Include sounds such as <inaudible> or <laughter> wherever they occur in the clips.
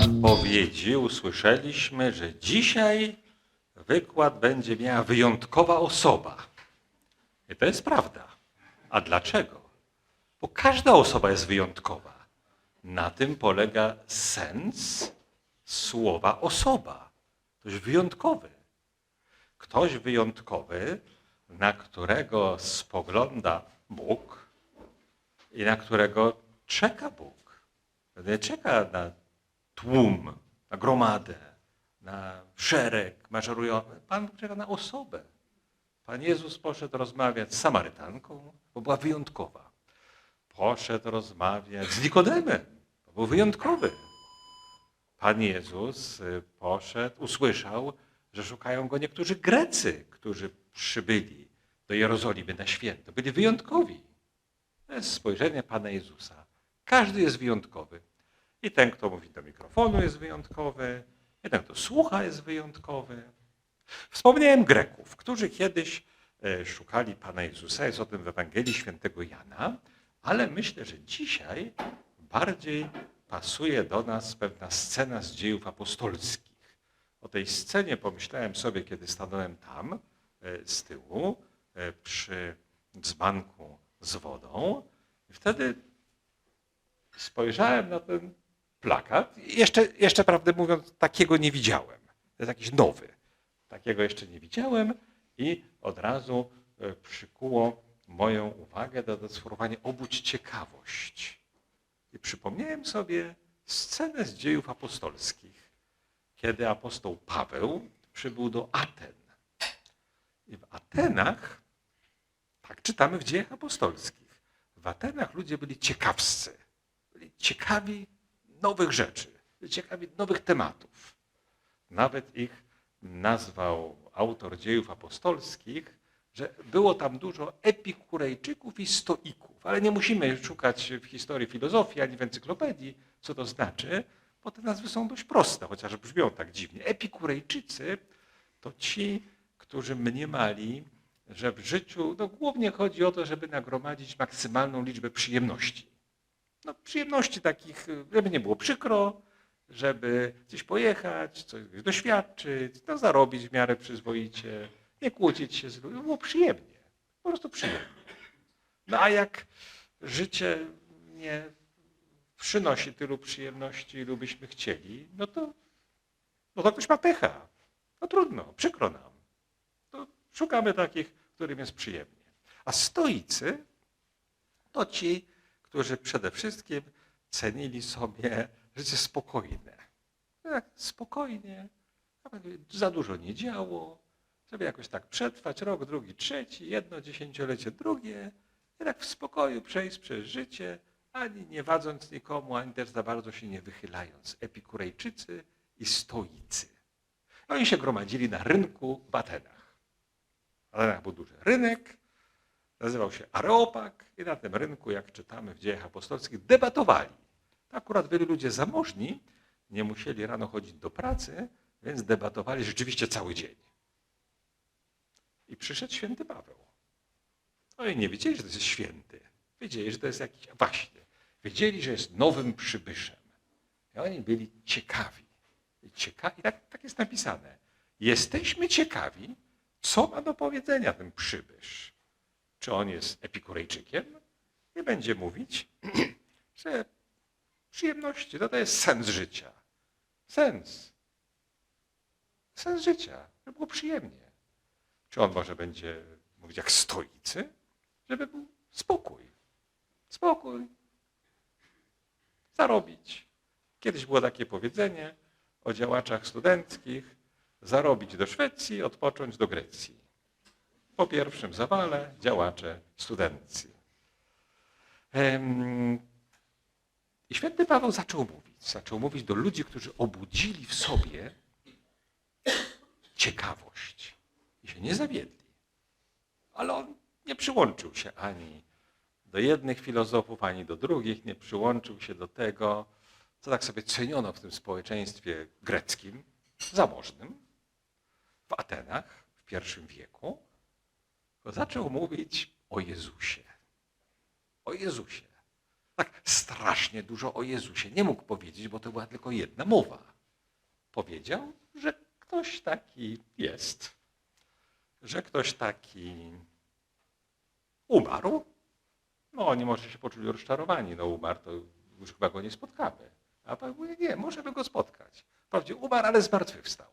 zapowiedzi usłyszeliśmy, że dzisiaj wykład będzie miała wyjątkowa osoba. I to jest prawda. A dlaczego? Bo każda osoba jest wyjątkowa. Na tym polega sens słowa osoba. Ktoś wyjątkowy. Ktoś wyjątkowy, na którego spogląda Bóg i na którego czeka Bóg. Nie czeka na tłum, na gromadę, na szereg maszerujący. Pan czeka na osobę. Pan Jezus poszedł rozmawiać z Samarytanką, bo była wyjątkowa. Poszedł rozmawiać z Nikodemem, bo był wyjątkowy. Pan Jezus y, poszedł, usłyszał, że szukają go niektórzy Grecy, którzy przybyli do Jerozolimy na święto. Byli wyjątkowi. To jest spojrzenie Pana Jezusa. Każdy jest wyjątkowy. I ten, kto mówi do mikrofonu jest wyjątkowy, i ten, kto słucha jest wyjątkowy. Wspomniałem Greków, którzy kiedyś e, szukali Pana Jezusa, jest o tym w Ewangelii Świętego Jana, ale myślę, że dzisiaj bardziej pasuje do nas pewna scena z dziejów apostolskich. O tej scenie pomyślałem sobie, kiedy stanąłem tam e, z tyłu e, przy dzbanku z wodą. I wtedy spojrzałem na ten plakat. Jeszcze, jeszcze prawdę mówiąc, takiego nie widziałem. To jest jakiś nowy. Takiego jeszcze nie widziałem i od razu e, przykuło moją uwagę do sformułowania obudź ciekawość. I przypomniałem sobie scenę z dziejów apostolskich, kiedy apostoł Paweł przybył do Aten. I w Atenach, tak czytamy w dziejach apostolskich, w Atenach ludzie byli ciekawscy. Byli ciekawi nowych rzeczy, ciekawi nowych tematów. Nawet ich nazwał autor dziejów apostolskich, że było tam dużo epikurejczyków i stoików. Ale nie musimy szukać w historii filozofii ani w encyklopedii, co to znaczy, bo te nazwy są dość proste, chociaż brzmią tak dziwnie. Epikurejczycy to ci, którzy mniemali, że w życiu no, głównie chodzi o to, żeby nagromadzić maksymalną liczbę przyjemności. No, przyjemności takich, żeby nie było przykro, żeby gdzieś pojechać, coś doświadczyć, no, zarobić w miarę przyzwoicie, nie kłócić się z ludźmi, było przyjemnie, po prostu przyjemnie. No a jak życie nie przynosi tylu przyjemności, ilu byśmy chcieli, no to, no to ktoś ma pecha. No trudno, przykro nam. To szukamy takich, którym jest przyjemnie. A stoicy to ci, którzy przede wszystkim cenili sobie życie spokojne. Tak, spokojnie, za dużo nie działo, żeby jakoś tak przetrwać rok, drugi, trzeci, jedno dziesięciolecie, drugie, i tak w spokoju przejść przez życie, ani nie wadząc nikomu, ani też za bardzo się nie wychylając. Epikurejczycy i stoicy. Oni się gromadzili na rynku w Atenach. W Atenach był duży rynek, nazywał się Areopag i na tym rynku, jak czytamy w dziejach apostolskich, debatowali. Akurat byli ludzie zamożni, nie musieli rano chodzić do pracy, więc debatowali rzeczywiście cały dzień. I przyszedł święty Paweł. No i nie wiedzieli, że to jest święty. Wiedzieli, że to jest jakiś, właśnie, wiedzieli, że jest nowym przybyszem. I oni byli ciekawi. ciekawi tak, tak jest napisane. Jesteśmy ciekawi, co ma do powiedzenia ten przybysz. Czy on jest epikurejczykiem? Nie będzie mówić, <clears throat> że przyjemności to, to jest sens życia. Sens. Sens życia, żeby było przyjemnie. Czy on może będzie mówić jak stoicy? Żeby był spokój. Spokój. Zarobić. Kiedyś było takie powiedzenie o działaczach studenckich. Zarobić do Szwecji, odpocząć do Grecji. Po pierwszym zawale działacze studencji. Em, I święty Paweł zaczął mówić. Zaczął mówić do ludzi, którzy obudzili w sobie ciekawość i się nie zawiedli. Ale on nie przyłączył się ani do jednych filozofów, ani do drugich, nie przyłączył się do tego, co tak sobie ceniono w tym społeczeństwie greckim, zamożnym, w Atenach w pierwszym wieku, zaczął mówić o Jezusie. O Jezusie. Tak strasznie dużo o Jezusie nie mógł powiedzieć, bo to była tylko jedna mowa. Powiedział, że ktoś taki jest, że ktoś taki umarł. No, oni może się poczuli rozczarowani. No, umarł, to już chyba go nie spotkamy. A Pan mówi, nie, możemy go spotkać. Wprawdzie umarł, ale zmartwychwstał.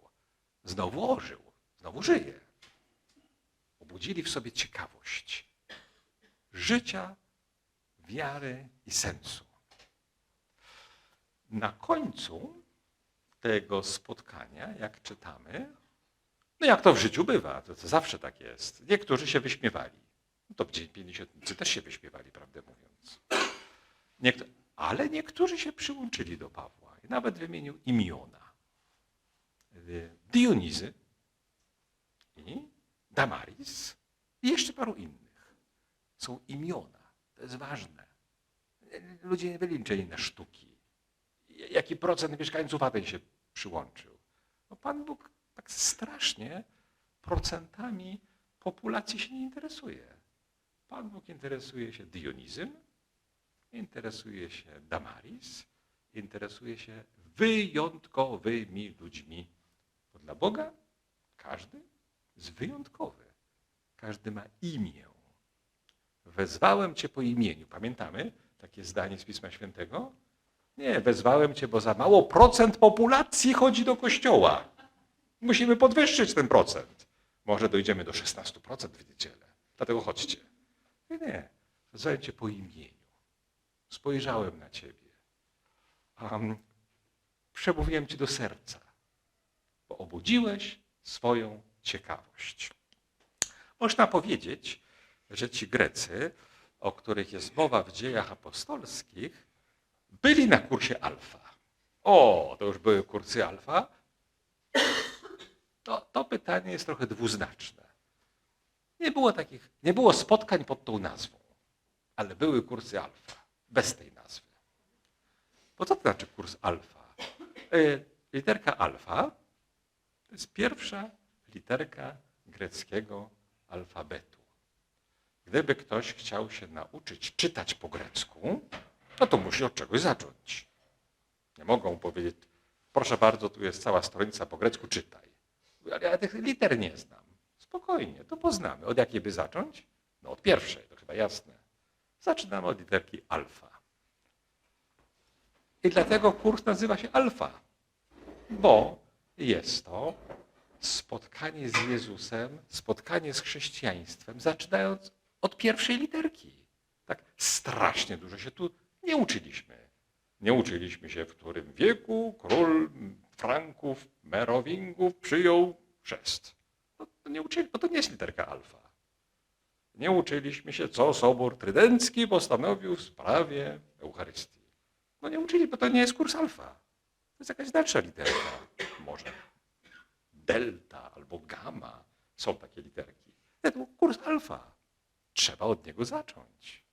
Znowu ożył, znowu żyje. Obudzili w sobie ciekawość życia, wiary i sensu. Na końcu tego spotkania, jak czytamy, no jak to w życiu bywa, to, to zawsze tak jest. Niektórzy się wyśmiewali. No to pięćdziesiątnicy też się wyśmiewali, prawdę mówiąc. Ale niektórzy się przyłączyli do Pawła i nawet wymienił imiona. Y, Dionizy i Damaris i jeszcze paru innych. Są imiona. To jest ważne. Ludzie nie byli liczeni na sztuki. Jaki procent mieszkańców Aten się przyłączył? No Pan Bóg tak strasznie procentami populacji się nie interesuje. Pan Bóg interesuje się Dionizem, interesuje się Damaris, interesuje się wyjątkowymi ludźmi. Bo dla Boga każdy jest wyjątkowy. Każdy ma imię. Wezwałem Cię po imieniu. Pamiętamy takie zdanie z Pisma Świętego? Nie, wezwałem Cię, bo za mało procent populacji chodzi do kościoła. Musimy podwyższyć ten procent. Może dojdziemy do 16% w niedzielę. Dlatego chodźcie. Nie, nie. Wezwałem Cię po imieniu. Spojrzałem na Ciebie. Um, przemówiłem Ci do serca, bo obudziłeś swoją ciekawość. Można powiedzieć, że ci Grecy, o których jest mowa w dziejach apostolskich, byli na kursie alfa. O, to już były kursy alfa. To, to pytanie jest trochę dwuznaczne. Nie było takich, nie było spotkań pod tą nazwą, ale były kursy alfa, bez tej nazwy. Bo co to znaczy kurs alfa? Y, Literka alfa to jest pierwsza literka greckiego alfabetu. Gdyby ktoś chciał się nauczyć czytać po grecku, no to musi od czegoś zacząć. Nie mogą powiedzieć, proszę bardzo, tu jest cała stronica po grecku, czytaj. Ale ja tych liter nie znam. Spokojnie, to poznamy. Od jakiej by zacząć? No od pierwszej, to chyba jasne. Zaczynamy od literki alfa. I dlatego kurs nazywa się alfa, bo jest to spotkanie z Jezusem, spotkanie z chrześcijaństwem, zaczynając od pierwszej literki. Tak strasznie dużo się tu nie uczyliśmy. Nie uczyliśmy się, w którym wieku król Franków, Merowingów przyjął chrzest. No, to nie uczyli, bo to nie jest literka alfa. Nie uczyliśmy się, co Sobór Trydencki postanowił w sprawie Eucharystii. No nie uczyli, bo to nie jest kurs alfa. To jest jakaś dalsza literka. Może delta albo gamma. Są takie literki. To kurs alfa. Trzeba od niego zacząć.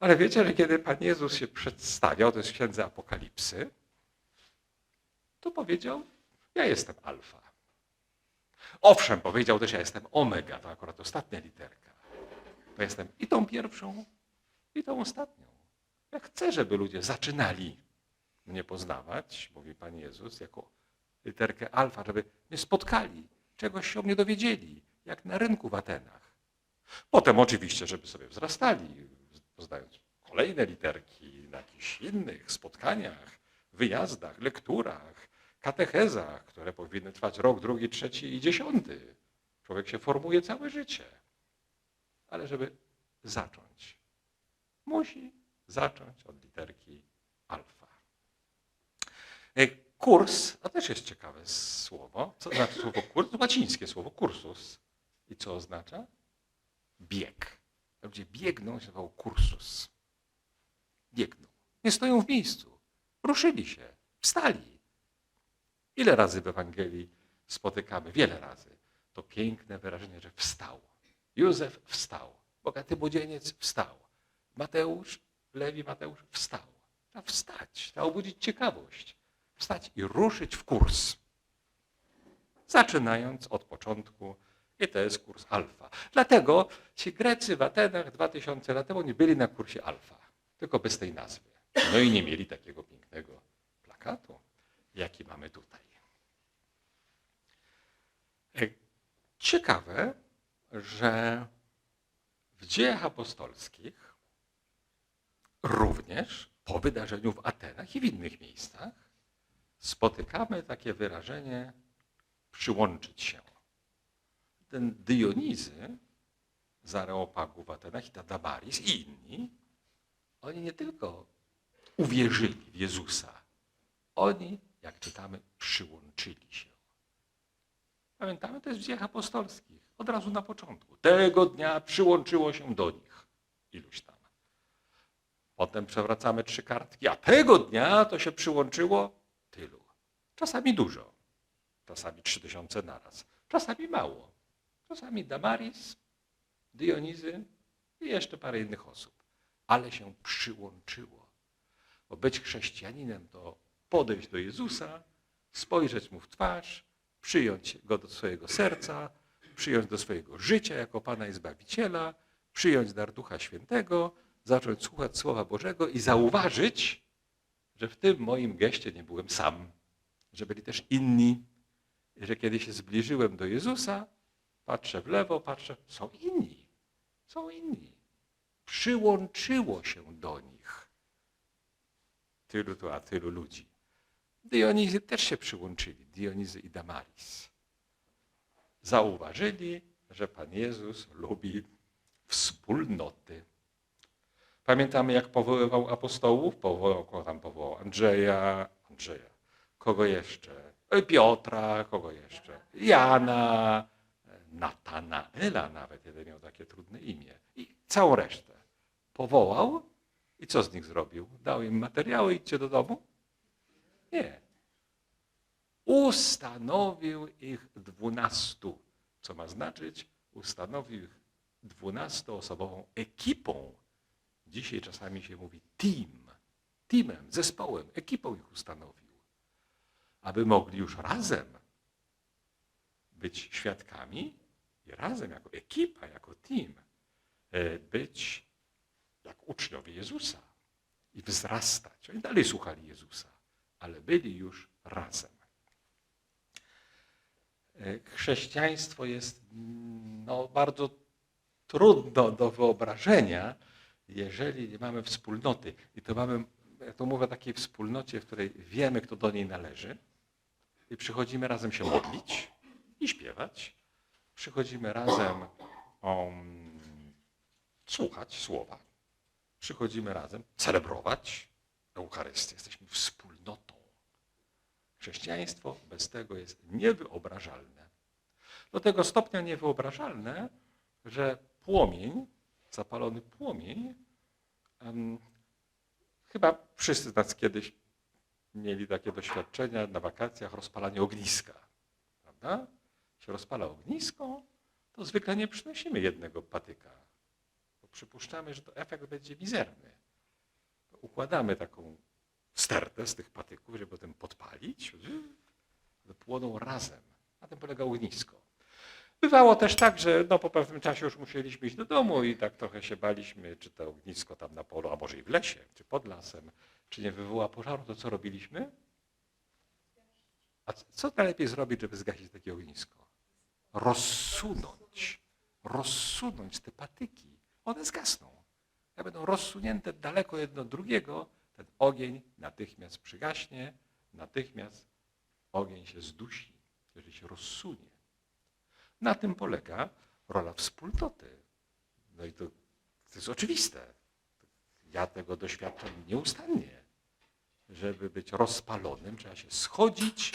Ale wiecie, że kiedy Pan Jezus się przedstawiał, to jest w księdze Apokalipsy, to powiedział, ja jestem alfa. Owszem, powiedział też, ja jestem omega, to akurat ostatnia literka. To jestem i tą pierwszą, i tą ostatnią. Ja chcę, żeby ludzie zaczynali mnie poznawać, mówi Pan Jezus, jako literkę alfa, żeby mnie spotkali, czegoś się o mnie dowiedzieli, jak na rynku w Atenach. Potem oczywiście, żeby sobie wzrastali, poznając kolejne literki na jakichś innych spotkaniach, wyjazdach, lekturach, katechezach, które powinny trwać rok, drugi, trzeci i dziesiąty. Człowiek się formuje całe życie. Ale żeby zacząć, musi zacząć od literki alfa. Kurs, to też jest ciekawe słowo. Co znaczy słowo kurs? Łacińskie słowo kursus. I co oznacza? Bieg. Ludzie biegną, się nazywało kursus. Biegną. Nie stoją w miejscu. Ruszyli się. Wstali. Ile razy w Ewangelii spotykamy? Wiele razy. To piękne wyrażenie, że wstał. Józef wstał. Bogaty młodzieniec wstał. Mateusz, Lewi Mateusz wstał. Trzeba wstać. Trzeba obudzić ciekawość. Wstać i ruszyć w kurs. Zaczynając od początku i to jest kurs alfa. Dlatego ci Grecy w Atenach 2000 lat temu nie byli na kursie alfa. tylko bez tej nazwy. No i nie mieli takiego pięknego plakatu, jaki mamy tutaj. E, Ciekawe, że w dziejach apostolskich również po wydarzeniu w Atenach i w innych miejscach spotykamy takie wyrażenie przyłączyć się. Ten Dionizy z Areopagu w Atenach i ta Damaris i inni, oni nie tylko uwierzyli w Jezusa, oni, jak czytamy, przyłączyli się. Pamiętamy, to jest w dziejach apostolskich, od razu na początku. Tego dnia przyłączyło się do nich iluś tam. Potem przewracamy trzy kartki, a tego dnia to się przyłączyło tylu. Czasami dużo, czasami trzy tysiące naraz, czasami mało. Czasami Damaris, Dionizy i jeszcze parę innych osób. Ale się przyłączyło. Bo być chrześcijaninem to podejść do Jezusa, spojrzeć Mu w twarz, przyjąć Go do swojego serca, przyjąć do swojego życia jako Pana i Zbawiciela, przyjąć dar Ducha Świętego, zacząć słuchać Słowa Bożego i zauważyć, że w tym moim geście nie byłem sam, że byli też inni, że kiedy się zbliżyłem do Jezusa, patrzę w lewo, patrzę, są inni, są inni. Przyłączyło się do nich tylu tu, a tylu ludzi. Dionizy też się przyłączyli, Dionizy i Damaris. Zauważyli, że Pan Jezus lubi wspólnoty. Pamiętamy, jak powoływał apostołów? Powołał, kogo tam powołał? Andrzeja, Andrzeja. Kogo jeszcze? E, Piotra, kogo jeszcze? Jana, e, Natanaela nawet, jeden miał takie trudne imię. I całą resztę. Powołał i co z nich zrobił? Dał im materiały, idźcie do domu? Nie. Ustanowił ich dwunastu. Co ma znaczyć? Ustanowił ich dwunastoosobową ekipą. Dzisiaj czasami się mówi team. Teamem, zespołem, ekipą ich ustanowił. Aby mogli już razem być świadkami i razem jako ekipa, jako team e, być jak uczniowie Jezusa i wzrastać. Oni dalej słuchali Jezusa, ale byli już razem. E, Chrześcijaństwo jest mm, no, bardzo trudno do wyobrażenia, jeżeli nie mamy wspólnoty. I to mamy, ja to mówię o takiej wspólnocie, w której wiemy, kto do niej należy. I przychodzimy razem się modlić i śpiewać. Przychodzimy razem um, słuchać słowa. Przychodzimy razem celebrować Eucharystię. Jesteśmy wspólnotą. Chrześcijaństwo bez tego jest niewyobrażalne. Do tego stopnia niewyobrażalne, że płomień, zapalony płomień, chyba wszyscy z nas kiedyś mieli takie doświadczenia na wakacjach rozpalania ogniska. Prawda? się rozpala ognisko, to zwykle nie przynosimy jednego patyka, bo przypuszczamy, że to efekt będzie mizerny. Układamy taką stertę z tych patyków, żeby potem podpalić, płoną razem. Na tym polega ognisko. Bywało też tak, że no, po pewnym czasie już musieliśmy iść do domu i tak trochę się baliśmy, czy to ognisko tam na polu, a może i w lesie, czy pod lasem, czy nie wywoła pożaru, to co robiliśmy? A co najlepiej zrobić, żeby zgasić takie ognisko? Rozsunąć. Rozsunąć te patyki. One zgasną. Jak będą rozsunięte daleko jedno od drugiego, ten ogień natychmiast przygaśnie, natychmiast ogień się zdusi, jeżeli się rozsunie. Na tym polega rola wspólnoty. No i to, to jest oczywiste. Ja tego doświadczam nieustannie. Żeby być rozpalonym, trzeba się schodzić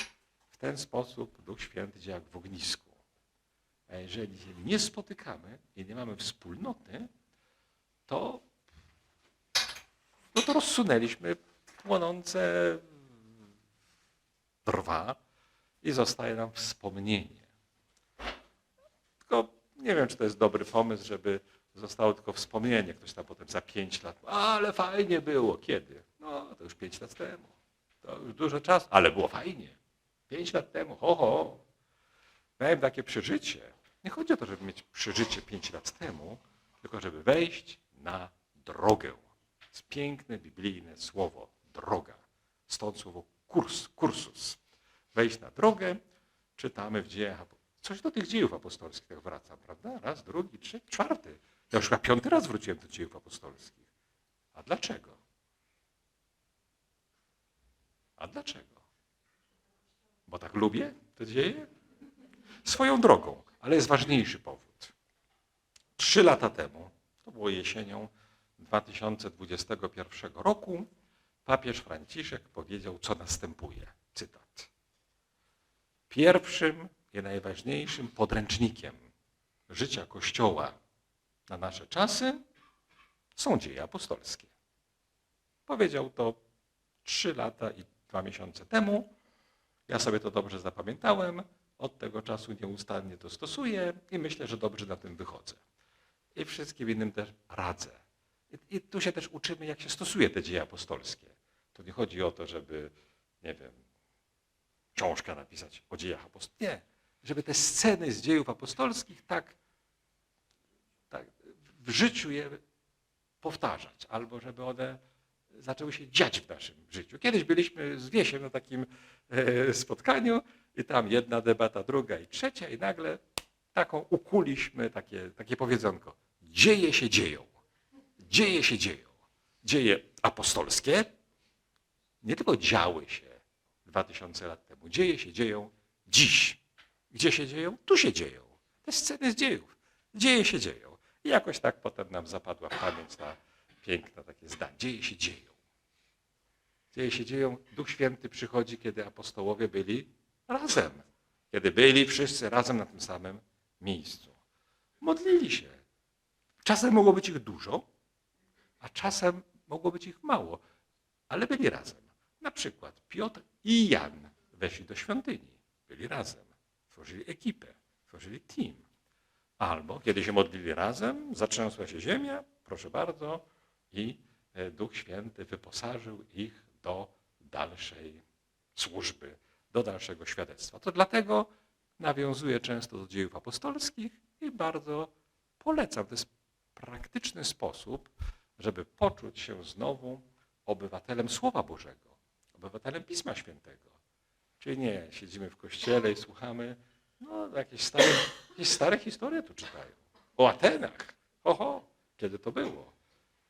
w ten sposób. Duch Święty działa jak w ognisku. A jeżeli się nie spotykamy i nie mamy wspólnoty, to, no to rozsunęliśmy płonące drwa i zostaje nam wspomnienie. Nie wiem, czy to jest dobry pomysł, żeby zostało tylko wspomnienie. Ktoś tam potem za pięć lat, ale fajnie było. Kiedy? No, to już pięć lat temu. To już dużo czasu, ale było fajnie. Pięć lat temu, ho, ho. Miałem takie przeżycie. Nie chodzi o to, żeby mieć przeżycie pięć lat temu, tylko żeby wejść na drogę. jest piękne biblijne słowo droga. Stąd słowo kurs, kursus. Wejść na drogę, czytamy w dziejach. Coś do tych dziejów apostolskich wracam, prawda? Raz, drugi, trzeci, czwarty. Ja już chyba piąty raz wróciłem do dziejów apostolskich. A dlaczego? A dlaczego? Bo tak lubię te dzieje? Swoją drogą, ale jest ważniejszy powód. Trzy lata temu, to było jesienią 2021 roku, papież Franciszek powiedział, co następuje. Cytat. Pierwszym i najważniejszym podręcznikiem życia Kościoła na nasze czasy są dzieje apostolskie. Powiedział to trzy lata i dwa miesiące temu. Ja sobie to dobrze zapamiętałem. Od tego czasu nieustannie to stosuję i myślę, że dobrze na tym wychodzę. I wszystkim innym też radzę. I, I, tu się też uczymy, jak się stosuje te dzieje apostolskie. To nie chodzi o to, żeby, nie wiem, książkę napisać o dziejach apostolskich. Nie. Żeby te sceny z dziejów apostolskich tak, tak w życiu je powtarzać, albo żeby one zaczęły się dziać w naszym życiu. Kiedyś byliśmy z Wiesiem na takim e, spotkaniu i tam jedna debata, druga i trzecia i nagle taką ukuliśmy takie, takie powiedzonko. Dzieje się dzieją. Dzieje się dzieją. Dzieje apostolskie nie tylko działy się 2000 lat temu. Dzieje się dzieją dziś. Gdzie się dzieją? Tu się dzieją. Te sceny z dziejów. Dzieje się dzieją. I jakoś tak potem nam zapadła w pamięć ta piękna takie zdanie. Dzieje się dzieją. Dzieje się dzieją. Duch Święty przychodzi, kiedy apostołowie byli razem. Kiedy byli wszyscy razem na tym samym miejscu. Modlili się. Czasem mogło być ich dużo, a czasem mogło być ich mało, ale byli razem. Na przykład Piotr i Jan weszli do świątyni, byli razem, tworzyli ekipę, tworzyli team. Albo kiedy się modlili razem, zatrzęsła się ziemia, proszę bardzo, i Duch Święty wyposażył ich do dalszej służby, do dalszego świadectwa. To dlatego nawiązuję często do dziejów apostolskich i bardzo polecam. To jest praktyczny sposób, żeby poczuć się znowu obywatelem Słowa Bożego, obywatelem Pisma Świętego. Czyli nie, siedzimy w kościele i słuchamy, no jakieś stare, jakieś stare historie tu czytają. O Atenach. Oho, kiedy to było.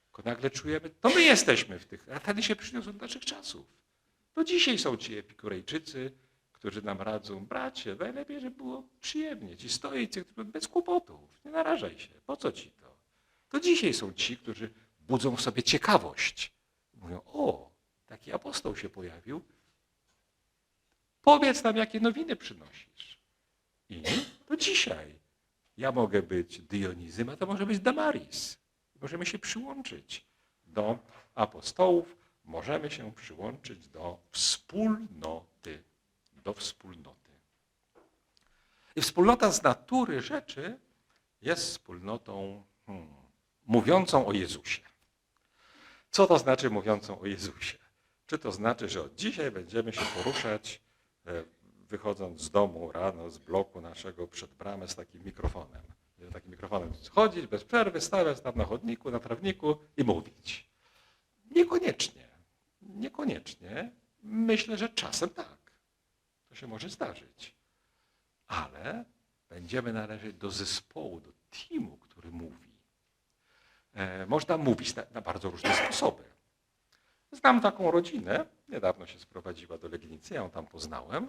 Tylko nagle czujemy, to my jesteśmy w tych, Ateny się przyniosły do naszych czasów. To dzisiaj są ci epikurejczycy, którzy nam radzą, bracie, najlepiej, żeby było przyjemnie. Ci stoicy, bez kłopotów, nie narażaj się, po co ci to? To dzisiaj są ci, którzy budzą w sobie ciekawość. Mówią, o, taki apostoł się pojawił, powiedz nam, jakie nowiny przynosisz. I to dzisiaj. Ja mogę być Dionizym, a to może być Damaris. Możemy się przyłączyć do apostołów, możemy się przyłączyć do wspólnoty. Do wspólnoty. I wspólnota z natury rzeczy jest wspólnotą hmm, mówiącą o Jezusie. Co to znaczy mówiącą o Jezusie? Czy to znaczy, że od dzisiaj będziemy się poruszać, wychodząc z domu rano, z bloku naszego przed bramę z takim mikrofonem? Takim mikrofonem chodzić bez przerwy, stawiać tam na chodniku, na trawniku i mówić. Niekoniecznie. Niekoniecznie. Myślę, że czasem tak. To się może zdarzyć. Ale będziemy należeć do zespołu, do teamu, który mówi. E, można mówić na, na, bardzo różne sposoby. Znam taką rodzinę, niedawno się sprowadziła do Legnicy, ja ją tam poznałem.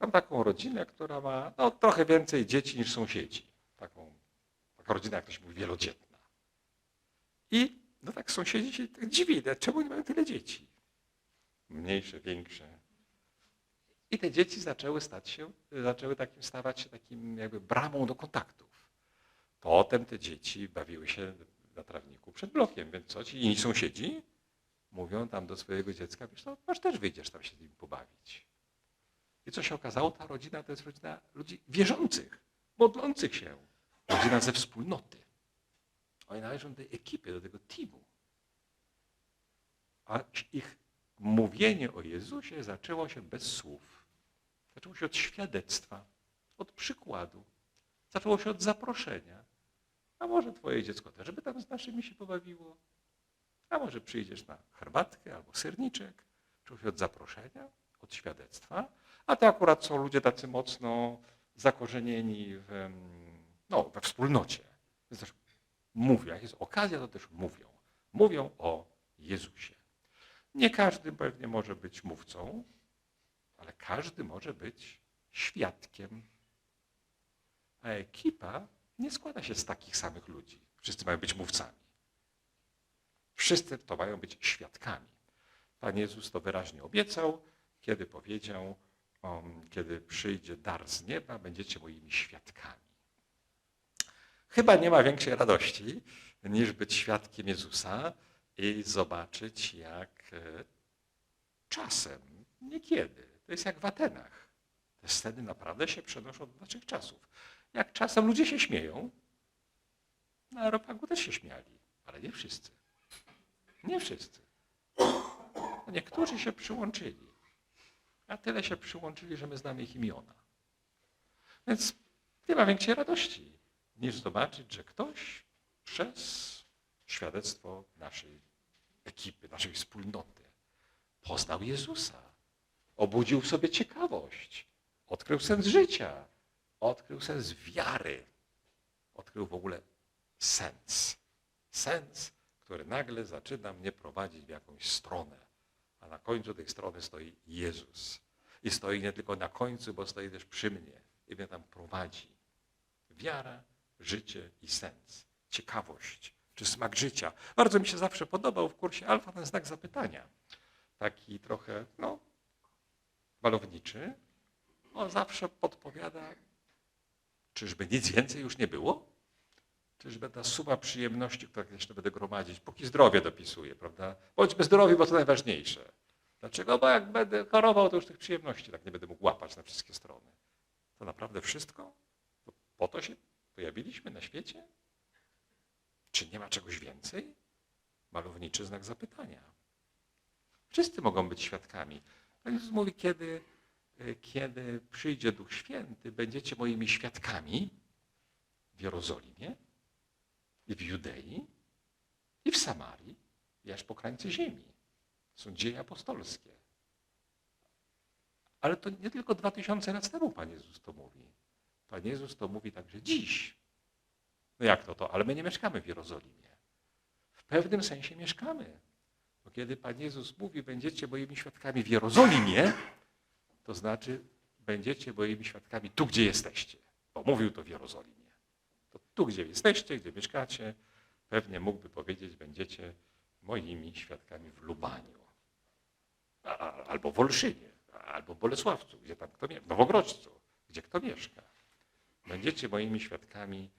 Mam taką rodzinę, która ma no, trochę więcej dzieci niż sąsiedzi. Taką, taka rodzina, jak to się mówi, wielodzietna. I no tak sąsiedzi się tak dziwili, czemu nie mają tyle dzieci? Mniejsze, większe. I te dzieci zaczęły stać się, zaczęły takim, stawać się takim jakby bramą do kontaktów. Potem te dzieci bawiły się na trawniku przed blokiem, więc co, ci inni sąsiedzi mówią tam do swojego dziecka, wiesz, no, masz też wyjdziesz tam się z nim pobawić. I co się okazało, ta rodzina to jest rodzina ludzi wierzących, modlących się. Rodzina ze wspólnoty. Oni należą do tej ekipy, do tego teamu. A ich mówienie o Jezusie zaczęło się bez słów. Zaczęło się od świadectwa, od przykładu. Zaczęło się od zaproszenia. A może twoje dziecko też by tam z naszymi się pobawiło? A może przyjdziesz na herbatkę albo serniczek, czuć od zaproszenia, od świadectwa. A to akurat są ludzie tacy mocno zakorzenieni w, no, we wspólnocie. Więc też mówią, jak jest okazja, to też mówią. Mówią o Jezusie. Nie każdy pewnie może być mówcą, ale każdy może być świadkiem. A ekipa nie składa się z takich samych ludzi. Wszyscy mają być mówcami. Wszyscy to mają być świadkami. Pan Jezus to wyraźnie obiecał, kiedy powiedział, um, kiedy przyjdzie dar z nieba, będziecie moimi świadkami. Chyba nie ma większej radości niż być świadkiem Jezusa i zobaczyć, jak e, czasem, niekiedy, to jest jak w Atenach. Te sceny naprawdę się przenoszą do naszych czasów. Jak czasem ludzie się śmieją, na Aeropagu też się śmiali, ale nie wszyscy. Nie wszyscy. Niektórzy się przyłączyli, a tyle się przyłączyli, że my znamy ich imiona. Więc nie ma większej radości niż zobaczyć, że ktoś przez świadectwo naszej ekipy, naszej wspólnoty poznał Jezusa, obudził w sobie ciekawość, odkrył sens życia, odkrył sens wiary, odkrył w ogóle sens. Sens, który nagle zaczyna mnie prowadzić w jakąś stronę, a na końcu tej strony stoi Jezus. I stoi nie tylko na końcu, bo stoi też przy mnie i mnie tam prowadzi. Wiara, życie i sens. Ciekawość, czy smak życia. Bardzo mi się zawsze podobał w kursie alfa ten znak zapytania. Taki trochę, no, malowniczy. On zawsze podpowiada, czyżby nic więcej już nie było? Czyżby ta suma przyjemności, którą jeszcze będę gromadzić, póki zdrowie dopisuje, prawda? Bądźmy zdrowi, bo to najważniejsze. Dlaczego? Bo jak będę chorował, to już tych przyjemności tak nie będę mógł łapać na wszystkie strony. To naprawdę wszystko? Po to się pojawiliśmy na świecie? Czy nie ma czegoś więcej? Malowniczy znak zapytania. Wszyscy mogą być świadkami. Pan Jezus mówi, kiedy, y, kiedy przyjdzie Duch Święty, będziecie moimi świadkami w Jerozolimie, i w Judei, i w Samarii, i aż po krańce ziemi. Są dzieje apostolskie. Ale to nie tylko dwa tysiące lat temu Pan Jezus to mówi. Pan Jezus to mówi także dziś. No jak to to? Ale my nie mieszkamy w Jerozolimie. W pewnym sensie mieszkamy. Bo kiedy Pan Jezus mówi, będziecie moimi świadkami w Jerozolimie, to znaczy będziecie moimi świadkami tu, gdzie jesteście. Bo mówił to w Jerozolimie. Tu, gdzie jesteście, gdzie mieszkacie, pewnie mógłby powiedzieć, będziecie moimi świadkami w Lubaniu. Albo w Olszynie, albo w Bolesławcu, gdzie tam kto mieszka, w Nowogrodźcu, gdzie kto mieszka. Będziecie moimi świadkami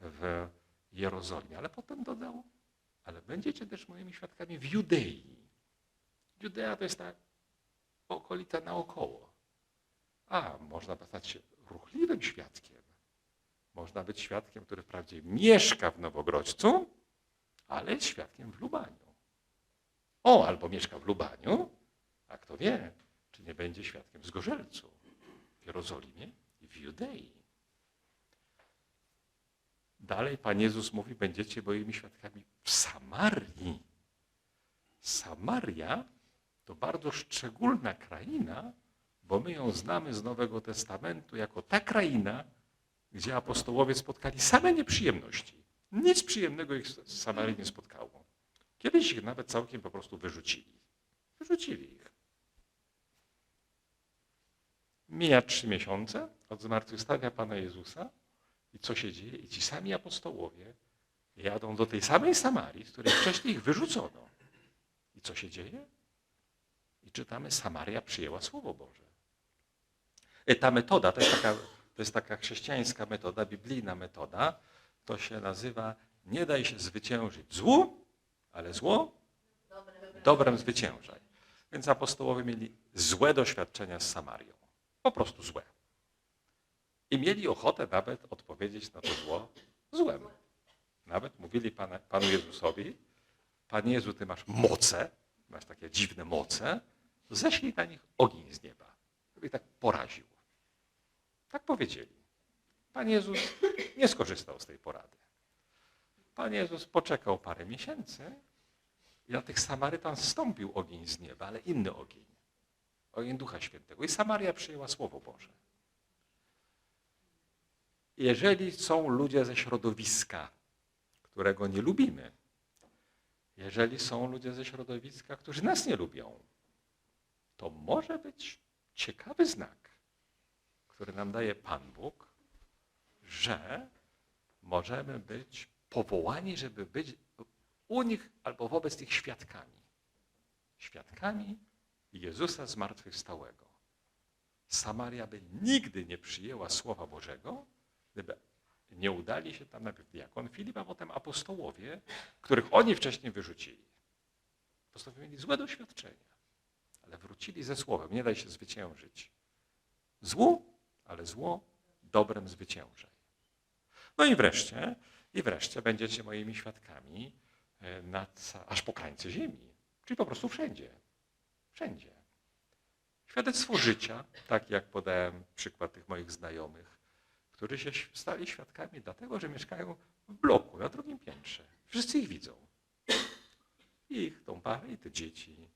w Jerozolimie. Ale potem dodał, ale będziecie też moimi świadkami w Judei. Judea to jest ta okolica naokoło. A, można stać się ruchliwym świadkiem. Można być świadkiem, który wprawdzie mieszka w Nowogrodźcu, ale jest świadkiem w Lubaniu. O, albo mieszka w Lubaniu, a kto wie, czy nie będzie świadkiem w Zgorzelcu, w Jerozolimie i w Judei. Dalej Pan Jezus mówi, będziecie moimi świadkami w Samarii. Samaria to bardzo szczególna kraina, bo my ją znamy z Nowego Testamentu jako ta kraina, gdzie apostołowie spotkali same nieprzyjemności. Nic przyjemnego ich z Samarii nie spotkało. Kiedyś ich nawet całkiem po prostu wyrzucili. Wyrzucili ich. Mija trzy miesiące od zmartwychwstania Pana Jezusa i co się dzieje? I ci sami apostołowie jadą do tej samej Samarii, z której wcześniej ich wyrzucono. I co się dzieje? I czytamy, Samaria przyjęła Słowo Boże. E, Ta metoda, to jest taka, to jest taka chrześcijańska metoda, biblijna metoda, to się nazywa nie daj się zwyciężyć złu, ale zło dobrem zwyciężaj. Więc apostołowie mieli złe doświadczenia z Samarią. Po prostu złe. I mieli ochotę nawet odpowiedzieć na to zło złem. Nawet mówili Pana, Panu Jezusowi, Panie Jezu, Ty masz moce, masz takie dziwne moce, ześlij na nich ogień z nieba. Ich tak poraził. Tak powiedzieli. Pan Jezus nie skorzystał z tej porady. Pan Jezus poczekał parę miesięcy I na tych Samarytan zstąpił ogień z nieba, ale inny ogień. Ogień Ducha Świętego. I Samaria przyjęła Słowo Boże. Jeżeli są ludzie ze środowiska, którego nie lubimy, jeżeli są ludzie ze środowiska, którzy nas nie lubią, to może być ciekawy znak, który nam daje Pan Bóg, że możemy być powołani, żeby być u nich albo wobec nich świadkami. Świadkami Jezusa zmartwychwstałego. Samaria by nigdy nie przyjęła Słowa Bożego, gdyby nie udali się tam najpierw diakon Filip, a potem apostołowie, których oni wcześniej wyrzucili. Apostołowie mieli złe doświadczenia, ale wrócili ze Słowem. Nie daj się zwyciężyć. Złu, ale zło dobrem zwyciężaj. No i wreszcie, i wreszcie będziecie moimi świadkami e, na, aż po krańce ziemi. Czyli po prostu wszędzie. Wszędzie. Świadectwo życia, tak jak podałem przykład tych moich znajomych, którzy się stali świadkami dlatego, że mieszkają w bloku na drugim piętrze. Wszyscy ich widzą. Ich, tą parę, i te dzieci.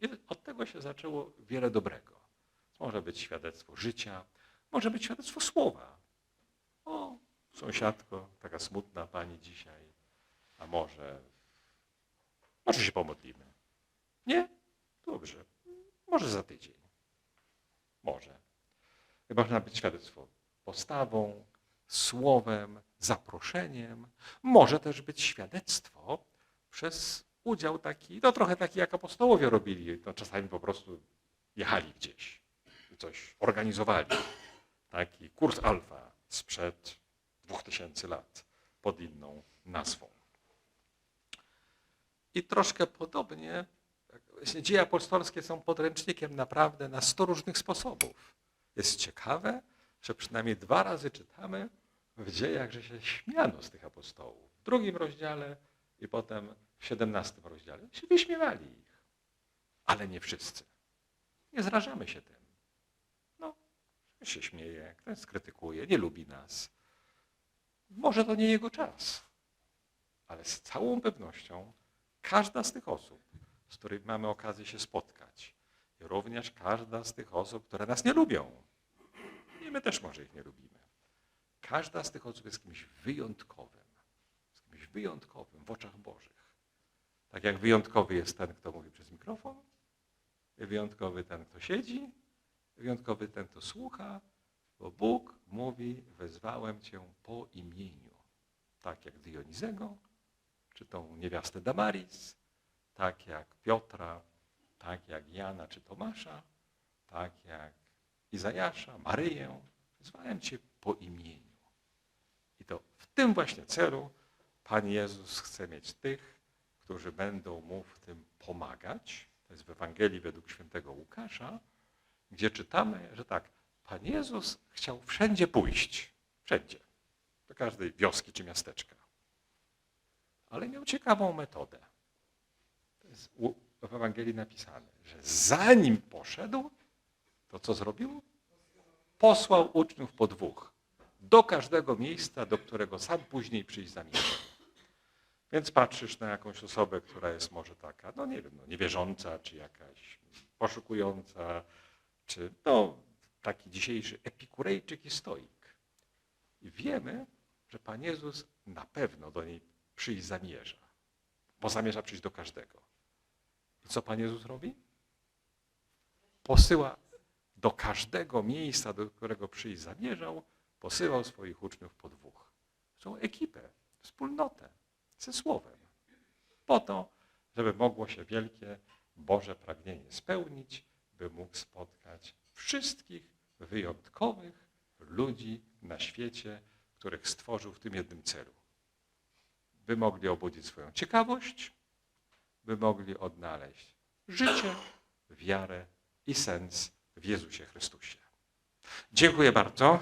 I od tego się zaczęło wiele dobrego. Może być świadectwo życia, może być świadectwo słowa. O, sąsiadko, taka smutna pani dzisiaj, a może, może się pomodlimy. Nie? Dobrze. Może za tydzień. Może. Można być świadectwo postawą, słowem, zaproszeniem. Może też być świadectwo przez udział taki, no trochę taki jak apostołowie robili. No, czasami po prostu jechali gdzieś i coś organizowali. Taki kurs alfa sprzed dwóch tysięcy lat pod inną nazwą. I troszkę podobnie dzieje apostolskie są podręcznikiem naprawdę na sto różnych sposobów. Jest ciekawe, że przynajmniej dwa razy czytamy w dziejach, że się śmiano z tych apostołów. W drugim rozdziale i potem w siedemnastym rozdziale. Się wyśmiewali ich. Ale nie wszyscy. Nie zrażamy się tym. Ktoś się śmieje, ktoś skrytykuje, nie lubi nas. Może to nie jego czas. Ale z całą pewnością każda z tych osób, z którymi mamy okazję się spotkać, również każda z tych osób, które nas nie lubią, i my też może ich nie lubimy, każda z tych osób jest kimś wyjątkowym, jest kimś wyjątkowym w oczach Bożych. Tak jak wyjątkowy jest ten, kto mówi przez mikrofon, wyjątkowy ten, kto siedzi, wyjątkowy ten, kto słucha, bo Bóg mówi, wezwałem cię po imieniu. Tak jak Dionizego, czy tą niewiastę Damaris, tak jak Piotra, tak jak Jana czy Tomasza, tak jak Izajasza, Maryję. Wezwałem cię po imieniu. I to w tym właśnie celu Pan Jezus chce mieć tych, którzy będą Mu w tym pomagać. To jest w Ewangelii według świętego Łukasza, gdzie czytamy, że tak, Pan Jezus chciał wszędzie pójść. Wszędzie. Do każdej wioski czy miasteczka. Ale miał ciekawą metodę. To jest w Ewangelii napisane, że zanim poszedł, to co zrobił? Posłał uczniów po dwóch. Do każdego miejsca, do którego sam później przyjść zamierzał. Więc patrzysz na jakąś osobę, która jest może taka, no nie wiem, no niewierząca, czy jakaś poszukująca, czy no taki dzisiejszy epikurejczyk i stoik. I wiemy, że Pan Jezus na pewno do niej przyjść zamierza, bo zamierza przyjść do każdego. I co Pan Jezus robi? Posyła do każdego miejsca, do którego przyjść zamierzał, posyłał swoich uczniów po dwóch. Są ekipę, wspólnotę, ze Słowem. Po to, żeby mogło się wielkie Boże pragnienie spełnić, by mógł spotkać wszystkich wyjątkowych ludzi na świecie, których stworzył w tym jednym celu. By mogli obudzić swoją ciekawość, by mogli odnaleźć życie, wiarę i sens w Jezusie Chrystusie. Dziękuję bardzo.